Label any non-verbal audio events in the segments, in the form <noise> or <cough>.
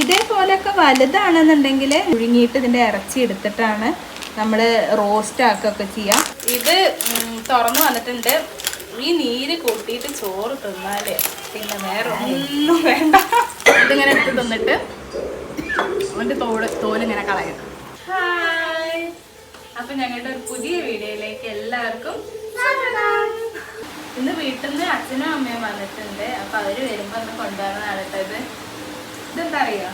ഇതേപോലെയൊക്കെ വലുതാണെന്നുണ്ടെങ്കിൽ പുഴുങ്ങിയിട്ട് ഇതിന്റെ ഇറച്ചി എടുത്തിട്ടാണ് നമ്മൾ റോസ്റ്റ് ആക്കുകയൊക്കെ ചെയ്യാം. ഇത് തുറന്നു വന്നിട്ടുണ്ട്. ഈ നീര് കൂട്ടിയിട്ട് ചോറ് തിന്നാൽ പിന്നെ വേറെ ഒന്നും വേണ്ട. ഇതിങ്ങനെ എടുത്ത് തിന്നിട്ട് അവന്റെ തോട് തോലിങ്ങനെ കളയണം ഹായ്. അപ്പൊ ഞങ്ങളുടെ ഒരു പുതിയ വീഡിയോയിലേക്ക് എല്ലാവർക്കും. ഇന്ന് വീട്ടിൽ നിന്ന് അച്ഛനും അമ്മയും വന്നിട്ടുണ്ട്. അപ്പൊ അവർ വരുമ്പോ ഒന്ന് കൊണ്ടുവരണം ഇത്. ഇതെന്താ അറിയോ?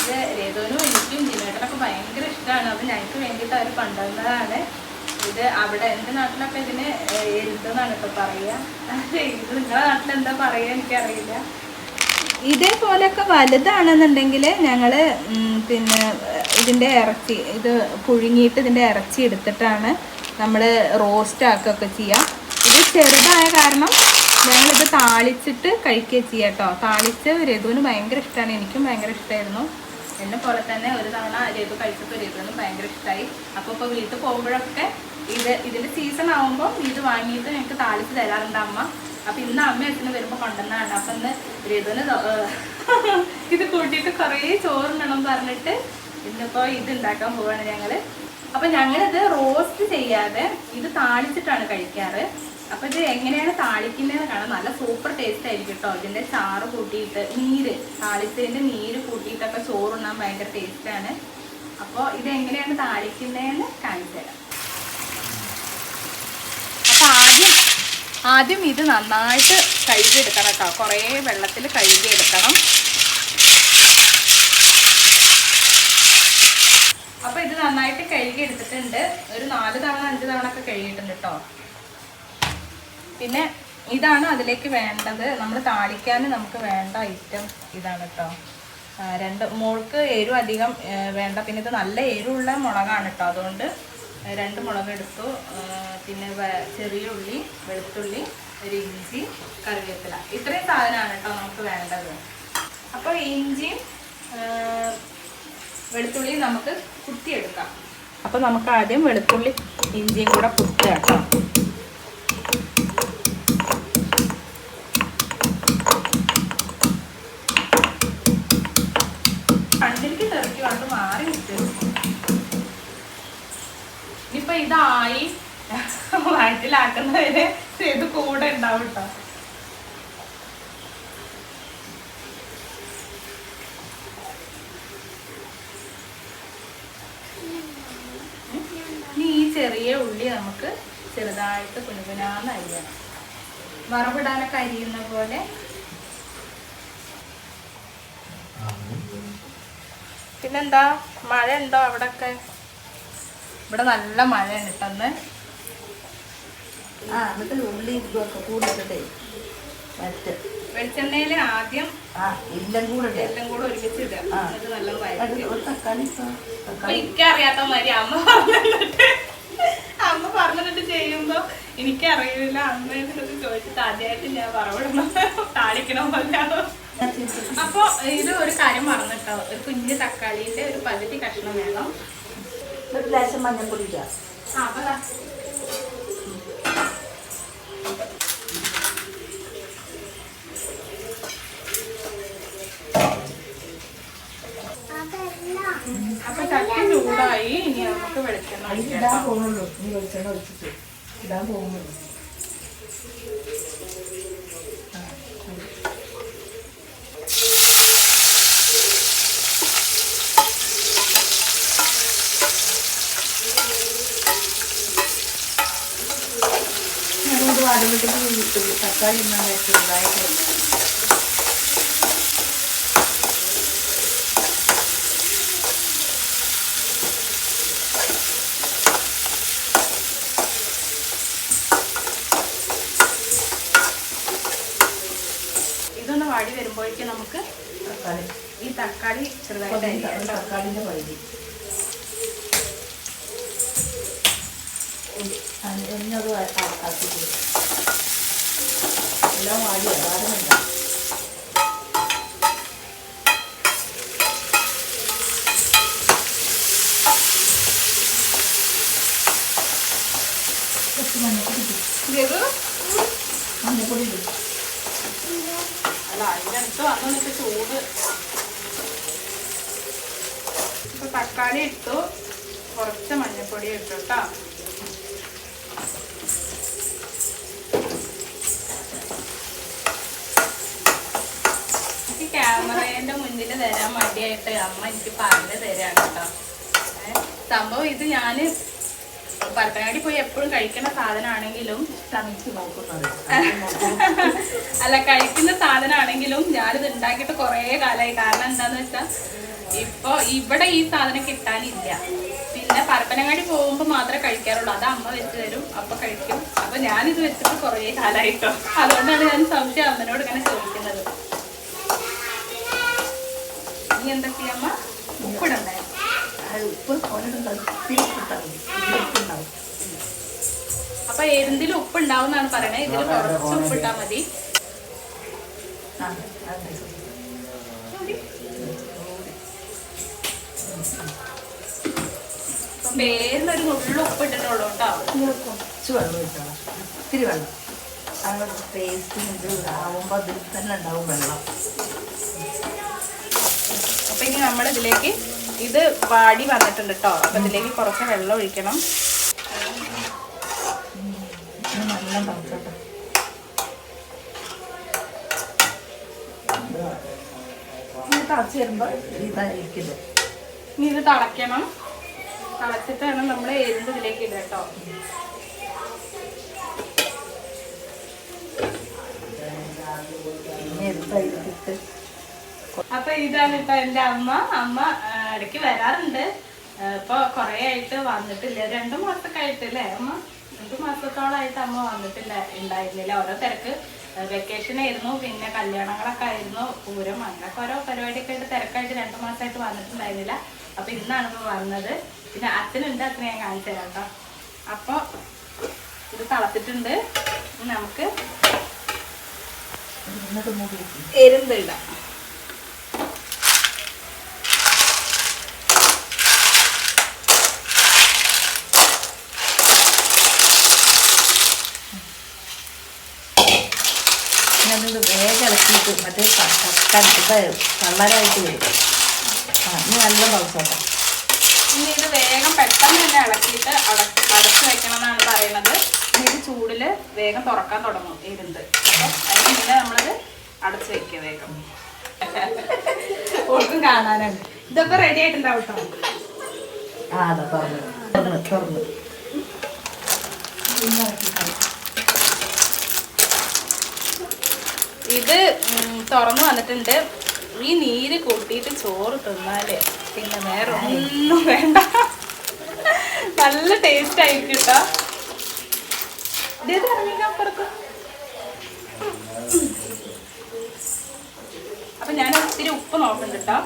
ഇത് രേതുവിനും എനിക്കും ജിനേട്ടനൊക്കെ ഭയങ്കര ഇഷ്ടമാണ് അപ്പൊ ഞങ്ങൾക്ക് വേണ്ടിയിട്ട് അവർ കൊണ്ടുവന്നതാണ്. ഇത് അവിടെ എന്റെ നാട്ടിലൊക്കെ ഇതിന് എഴുതെന്നാണ് ഇപ്പൊ പറയുക ഇത് നിങ്ങളുടെ നാട്ടിൽ എന്താ പറയുക എനിക്കറിയില്ല. ഇതേപോലെയൊക്കെ വലുതാണെന്നുണ്ടെങ്കിൽ ഞങ്ങൾ പിന്നെ ഇതിന്റെ ഇറച്ചി ഇത് പുഴുങ്ങിയിട്ട് ഇതിന്റെ ഇറച്ചി എടുത്തിട്ടാണ് നമ്മൾ റോസ്റ്റ് ആക്കുകയൊക്കെ ചെയ്യാം. ഇത് ചെറുതായ കാരണം ഞങ്ങളിത് താളിച്ചിട്ട് കഴിക്കുക ചെയ്യാം കേട്ടോ താളിച്ച് രഘുവിന് ഭയങ്കര ഇഷ്ടമാണ് എനിക്കും ഭയങ്കര ഇഷ്ടമായിരുന്നു എന്നെ പോലെ തന്നെ ഒരു തവണ രഘു കഴിച്ചപ്പോൾ രഘുവിനും ഭയങ്കര ഇഷ്ടമായി അപ്പോൾ ഇപ്പോൾ വീട്ടിൽ പോകുമ്പോഴൊക്കെ ഇത് ഇതിന്റെ സീസൺ ആകുമ്പോൾ ഇത് വാങ്ങിയിട്ട് ഞങ്ങൾക്ക് താളിച്ച് തരാറുണ്ട് അമ്മ. അപ്പം ഇന്ന് അമ്മ അച്ഛനും വരുമ്പോൾ കൊണ്ടുവന്നാണ്. അപ്പം ഇന്ന് രഘുവിന് <laughs> ഇത് കൂട്ടിയിട്ട് കുറേ ചോറുണ്ടണം പറഞ്ഞിട്ട് ഇന്നിപ്പോൾ ഇത് ഉണ്ടാക്കാൻ പോവാണ് ഞങ്ങൾ അപ്പം ഞങ്ങളിത് റോസ്റ്റ് ചെയ്യാതെ ഇത് താളിച്ചിട്ടാണ് കഴിക്കാറ്. അപ്പൊ ഇത് എങ്ങനെയാണ് താളിക്കുന്നതെന്ന് കാണാം. നല്ല സൂപ്പർ ടേസ്റ്റ് ആയിരിക്കും കേട്ടോ ഇതിന്റെ ചാറ് കൂട്ടിയിട്ട് നീര് താളിച്ചതിന്റെ നീര് കൂട്ടിയിട്ടൊക്കെ ചോറുണ്ണാൻ ഭയങ്കര ടേസ്റ്റ് ആണ്. അപ്പോൾ ഇത് എങ്ങനെയാണ് താളിക്കുന്നതെന്ന് കാണിച്ചു അപ്പൊ ആദ്യം ആദ്യം ഇത് നന്നായിട്ട് കഴുകിയെടുക്കണം കേട്ടോ കുറേ വെള്ളത്തിൽ കഴുകിയെടുക്കണം. അപ്പൊ ഇത് നന്നായിട്ട് കഴുകിയെടുത്തിട്ടുണ്ട്. ഒരു നാല് തവണ അഞ്ച് തവണ ഒക്കെ കഴുകിയിട്ടുണ്ട് കേട്ടോ പിന്നെ ഇതാണ് അതിലേക്ക് വേണ്ടത്. നമ്മൾ താളിക്കാൻ നമുക്ക് വേണ്ട ഐറ്റം ഇതാണ് കേട്ടോ രണ്ട് മുളക്ക് എരിവ് അധികം വേണ്ട. പിന്നെ ഇത് നല്ല എരിവുള്ള മുളകാണ് കേട്ടോ അതുകൊണ്ട് രണ്ട് മുളക് എടുത്തു പിന്നെ ചെറിയ ഉള്ളി വെളുത്തുള്ളി ഒരു ഇഞ്ചി കറിവേപ്പില. ഇത്രയും സാധനമാണ് കേട്ടോ നമുക്ക് വേണ്ടത്. അപ്പോൾ ഇഞ്ചിയും വെളുത്തുള്ളിയും നമുക്ക് കുത്തിയെടുക്കാം. അപ്പോൾ നമുക്ക് ആദ്യം വെളുത്തുള്ളി ഇഞ്ചിയും കൂടെ കേട്ടോ കണ്ണിലേക്ക് തെറിക്ക് കണ്ട് മാറി നിൽക്കും ഇനിയിപ്പൊ ഇതായി. വയറ്റിലാക്കുന്നതിന് ഇത് കൂടെ ഉണ്ടാവും കേട്ടോ ഇനി ഈ ചെറിയ ഉള്ളി നമുക്ക് ചെറുതായിട്ട് കുനുകുനാന്ന് അരിയണം. വറവിടാനൊക്കെ അരിയുന്ന പോലെ പിന്നെന്താ മഴ ഉണ്ടോ അവിടൊക്കെ? ഇവിടെ നല്ല മഴയാണ് ഇട്ടന്ന് ആ എന്നിട്ട് ഉള്ളി ഇതൊക്കെ കൂടിയിട്ടേ മറ്റ് വെളിച്ചെണ്ണയിൽ ആദ്യം എല്ലാം കൂടെ. എല്ലാം ഒരുമിച്ച് എനിക്കറിയാത്ത മാതിരി അമ്മ പറഞ്ഞിട്ട് അമ്മ പറഞ്ഞിട്ട് ചെയ്യുമ്പോ എനിക്കറിയില്ല. അമ്മ ചോദിച്ചിട്ട് ആദ്യമായിട്ട് ഞാൻ പറഞ്ഞു താളിക്കണം പോലെയാണോ അപ്പൊ ഇത് ഒരു കാര്യം മറന്നിട്ടോ. ഒരു കുഞ്ഞു തക്കാളിന്റെ ഒരു പകുതി കഷ്ണം വേണം. ഒരു ലേശം മഞ്ഞപ്പൊടി ആ അപ്പൊ അപ്പൊ ചട്ടി ചൂടായി. ഇനി നമുക്ക് വെളിച്ചെണ്ണ ഒഴിക്കാം ഇടാൻ. പോകുന്നുള്ളൂ. നീ വെളിച്ചെണ്ണ ഒഴിച്ചിട്ട് ഇടാൻ പോകുന്നുള്ളൂ. ഞാനോട് വാടുമ്പോഴത്തേക്ക് തക്കാളി ഇന്നാണ് ചെറുതായിട്ട് വന്നത് ഇതൊന്ന് വാടി വരുമ്പോഴേക്കും നമുക്ക് തക്കാളി. ഈ തക്കാളി ചെറുതായിട്ട് തക്കാളിന്റെ പകുതി. എന്നത് ആക്കി കൊടുക്കും എല്ലാം വാടിയ വാടുന്നുണ്ട് മഞ്ഞപ്പൊടി അല്ല അതിനടുത്ത് വന്നിട്ട് ചൂട് ഇപ്പൊ തക്കാളി ഇട്ടു. കുറച്ച് മഞ്ഞപ്പൊടി ഇട്ടു കേട്ടോ. ക്യാമറേന്റെ മുന്നിൽ തരാൻ മടിയായിട്ട് അമ്മ എനിക്ക് പറഞ്ഞു തരാണ് കേട്ടോ. സംഭവം ഇത് ഞാൻ പരപ്പനാടി പോയി എപ്പോഴും കഴിക്കുന്ന സാധനമാണെങ്കിലും <laughs> അല്ല കഴിക്കുന്ന സാധനമാണെങ്കിലും ഞാനിത് ഉണ്ടാക്കിയിട്ട് കുറേ കാലമായി കാരണം എന്താന്ന് വെച്ചാൽ ഇപ്പൊ ഇവിടെ ഈ സാധനം കിട്ടാനില്ല. പരപ്പനങ്ങാടി പോകുമ്പോൾ മാത്രമേ കഴിക്കാറുള്ളൂ. അത് അമ്മ വെച്ച് തരും അപ്പൊ കഴിക്കും. അപ്പൊ ഞാനിത് വെച്ചിട്ട് കുറേ കാലമായിട്ടോ അതുകൊണ്ടാണ് ഞാൻ സംശയം അമ്മനോട് ഇങ്ങനെ ചോദിക്കുന്നത്. ഇനി എന്തൊക്കെയാ അമ്മ? ഉപ്പിടണ്ടേ? ഉപ്പ് അപ്പൊ എന്തിലും ഉപ്പ് ഉണ്ടാവും. എന്നാണ് പറയണേ. ഇതിൽ കുറച്ച് ഉപ്പിട്ടാ മതി. Thank അപ്പൊ പേരിലൊരു നുള്ളു ഉപ്പ് ഇട്ടിട്ടുള്ളൂ കേട്ടോ കുറച്ച് വെള്ളം ഒഴിക്കണം ഇത്തിരി വെള്ളം. ടേസ്റ്റ് ഇത് ആവുമ്പോൾ അതിൽ തന്നെ ഉണ്ടാവും വെള്ളം. അപ്പൊ ഇനി നമ്മൾ ഇതിലേക്ക് ഇത് വാടി വന്നിട്ടുണ്ട് കേട്ടോ. അപ്പൊ ഇതിലേക്ക് കുറച്ച് വെള്ളം ഒഴിക്കണം. നല്ല തണുത്തോട്ടെ ഇത് തിളച്ച് വരുമ്പോൾ ഇതായിരിക്കില്ല? ഇനി ഇത് തിളയ്ക്കണം. തിളച്ചിട്ടാണ് നമ്മൾ എരിന്ത് ഇതിലേക്ക് ഇടുക കേട്ടോ. അപ്പൊ ഇതാണ് ഇപ്പൊ എന്റെ അമ്മ. അമ്മ ഇടയ്ക്ക് വരാറുണ്ട്. ഇപ്പൊ കൊറേ ആയിട്ട് വന്നിട്ടില്ല. രണ്ടു മാസമൊക്കെ ആയിട്ടല്ലേ അമ്മ? രണ്ടു മാസത്തോളായിട്ട് അമ്മ വന്നിട്ടില്ല ഉണ്ടായിരുന്നില്ല ഓരോ തിരക്ക്. വെക്കേഷൻ ആയിരുന്നു പിന്നെ കല്യാണങ്ങളൊക്കെ ആയിരുന്നു പൂരം അങ്ങനൊക്കെ ഓരോ പരിപാടിയൊക്കെ ആയിട്ട് തിരക്കായിട്ട് രണ്ടു മാസമായിട്ട് വന്നിട്ടുണ്ടായിരുന്നില്ല. അപ്പൊ ഇന്നാണ് ഇപ്പൊ വന്നത്. പിന്നെ അച്ഛനുണ്ട് അച്ഛനെ ഞാൻ കാണിച്ചു തരാം കേട്ടോ അപ്പൊ ഇത് തളത്തിട്ടുണ്ട് നമുക്ക് എന്നിട്ട് മൂടി വെക്കും. എരുന്ത് ഇടാം. ഞാനത് വേഗം ഇളക്കിയിട്ട് മറ്റേ കട്ട കളറായിട്ട് വരും. ആ ഇനി നല്ല പൾസോട്ടെ ഇനി ഇത് വേഗം പെട്ടെന്ന് തന്നെ ഇളക്കിയിട്ട് അടച്ച് അടച്ചു വെക്കണം എന്നാണ് പറയുന്നത്. ഇനി ഇത് ചൂടിൽ വേഗം തുറക്കാൻ തുടങ്ങും ഇരുന്ന് അപ്പം അതിന് മുന്നേ നമ്മളത് അടച്ചു വെക്കുക വേഗം. ഓർക്കും കാണാനുണ്ട് ഇതൊക്കെ റെഡി ആയിട്ടുണ്ടാവും കേട്ടോ ആ അതാ തുറന്നു. തുറന്നു തുറന്നു. പിന്നെ ഇത് തുറന്നു വന്നിട്ടുണ്ട്. ഈ നീര് കൂട്ടിയിട്ട് ചോറ് തിന്നാൽ പിന്നെ വേറെ ഒന്നും വേണ്ട. നല്ല ടേസ്റ്റ് ആയിരിക്കും കേട്ടോ അപ്പൊ ഞാൻ ഒത്തിരി ഉപ്പ് നോക്കണ്ട കേട്ടോ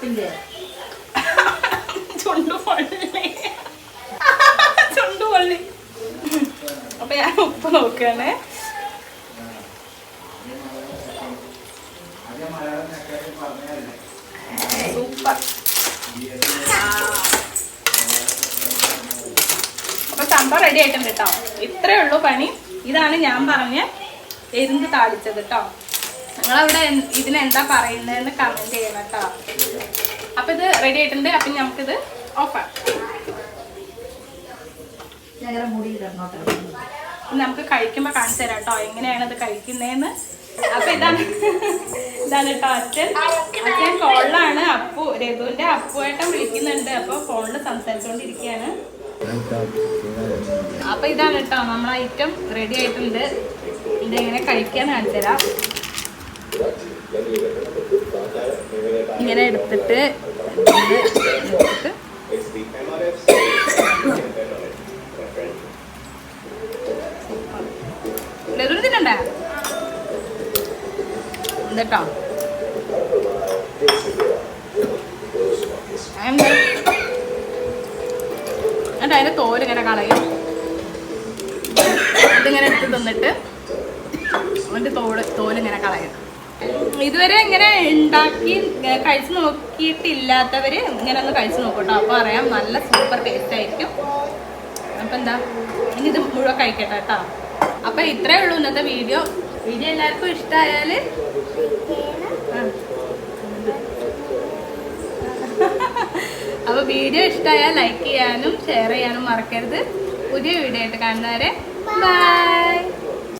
പിന്നെ? ചുണ്ടു പൊള്ളി. ചുണ്ടു പൊള്ളി. അപ്പൊ ഞാൻ ഉപ്പ് നോക്കുകയാണ് സൂപ്പർ സംഭവം റെഡി ആയിട്ടുണ്ട് കേട്ടോ ഇത്രയേ ഉള്ളൂ പണി. ഇതാണ് ഞാൻ പറഞ്ഞ എരിന്ത് താളിച്ചത് കേട്ടോ നിങ്ങളവിടെ എന്ത്- ഇതിനെന്താ പറയുന്നതെന്ന് കമന്റ് ചെയ്യണം കേട്ടോ അപ്പം ഇത് റെഡി ആയിട്ടുണ്ട്. അപ്പം നമുക്കിത് ഓഫാക്കാം നമുക്ക് കഴിക്കുമ്പോൾ കാണിച്ചു തരാം കേട്ടോ എങ്ങനെയാണ് ഇത് കഴിക്കുന്നതെന്ന്. അപ്പൊ ഇതാണ് <laughs> ഇതാണ് കേട്ടോ അച്ഛൻ. അച്ഛൻ ഫോണിലാണ് അപ്പു രഘുവിന്റെ അപ്പുവായിട്ട് വിളിക്കുന്നുണ്ട്. അപ്പൊ ഫോണിൽ സംസാരിച്ചുകൊണ്ടിരിക്കുകയാണ് അപ്പൊ ഇതാണ് കേട്ടോ നമ്മളെ ഐറ്റം റെഡി ആയിട്ടുണ്ട്. ഇതെങ്ങനെ കഴിക്കാൻ കാണിച്ചുതരാം ഇങ്ങനെ എടുത്തിട്ട് എടുത്തിട്ട് ലഡു തിന്നണ്ടേ? എന്നിട്ടോ എന്താ? എന്നിട്ട് അതിന്റെ തോൽ ഇങ്ങനെ കളയും. ഇതിങ്ങനെ എടുത്ത് തിന്നിട്ട് തോൾ തോൽ ഇങ്ങനെ കളയും. ഇതുവരെ ഇങ്ങനെ ഉണ്ടാക്കി കഴിച്ചു നോക്കിയിട്ടില്ലാത്തവര് ഇങ്ങനെ ഒന്ന് കഴിച്ചു നോക്കൂട്ടോ. അപ്പോൾ അറിയാം നല്ല സൂപ്പർ ടേസ്റ്റ് ആയിരിക്കും. അപ്പൊ എന്താ? ഇനി ഇത് മുഴുവൻ കഴിക്കട്ടെ കേട്ടോ. അപ്പൊ ഇത്രേ ഉള്ളൂ ഇന്നത്തെ വീഡിയോ. വീഡിയോ എല്ലാവർക്കും ഇഷ്ടമായാൽ അപ്പോൾ വീഡിയോ ഇഷ്ടമായാൽ ലൈക്ക് ചെയ്യാനും ഷെയർ ചെയ്യാനും മറക്കരുത്. പുതിയ വീഡിയോ ആയിട്ട് കാണുന്നവരെ ബൈ